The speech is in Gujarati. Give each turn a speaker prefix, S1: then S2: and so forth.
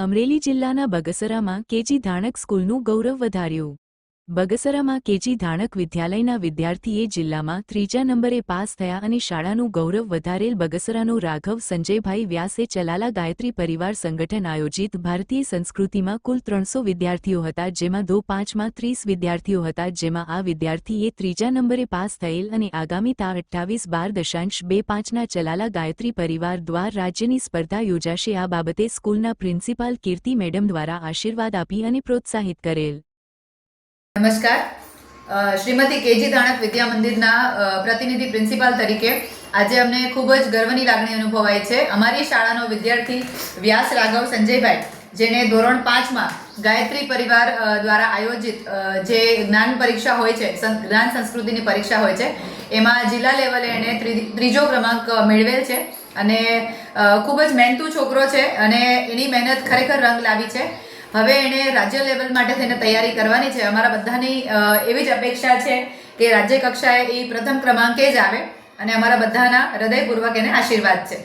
S1: અમરેલી જિલ્લાના બગસરામાં કેજી ધાણક સ્કૂલનું ગૌરવ વધાર્યું. બગસરામાં કેજી ધાણક વિદ્યાલયના વિદ્યાર્થીએ જિલ્લામાં ત્રીજા નંબરે પાસ થયા અને શાળાનું ગૌરવ વધારેલ બગસરાનો રાઘવ સંજયભાઈ વ્યાસે ચલાલા ગાયત્રી પરિવાર સંગઠન આયોજિત ભારતીય સંસ્કૃતિમાં કુલ ત્રણસો વિદ્યાર્થીઓ હતા, જેમાં દો પાંચમાં ત્રીસ વિદ્યાર્થીઓ હતા, જેમાં આ વિદ્યાર્થીએ ત્રીજા નંબરે પાસ થયેલ અને આગામી તા અઠ્ઠાવીસ બાર દશાંશ બે પાંચના ચલાલા ગાયત્રી પરિવાર દ્વાર રાજ્યની સ્પર્ધા યોજાશે. આ બાબતે સ્કૂલના પ્રિન્સિપાલ કીર્તિ મેડમ દ્વારા આશીર્વાદ આપી અને પ્રોત્સાહિત કરેલ.
S2: નમસ્કાર. શ્રીમતી કેજી ધાણક વિદ્યા મંદિરના પ્રતિનિધિ પ્રિન્સિપાલ તરીકે આજે અમને ખૂબ જ ગર્વની લાગણી અનુભવાય છે. અમારી શાળાનો વિદ્યાર્થી વ્યાસ રાઘવ સંજયભાઈ, જેને ધોરણ પાંચમાં ગાયત્રી પરિવાર દ્વારા આયોજિત જે જ્ઞાન પરીક્ષા હોય છે જ્ઞાન સંસ્કૃતિની પરીક્ષા હોય છે, એમાં જિલ્લા લેવલે એણે ત્રી- ત્રીજો ક્રમાંક મેળવેલ છે અને ખૂબ જ મહેનતુ છોકરો છે અને એની મહેનત ખરેખર રંગ લાવી છે. હવે એણે રાજ્ય લેવલ માટે થઈને તૈયારી કરવાની છે. અમારા બધાની એવી જ અપેક્ષા છે કે રાજ્ય કક્ષાએ એ પ્રથમ ક્રમાંકે જ આવે અને અમારા બધાના હૃદયપૂર્વક એને આશીર્વાદ છે.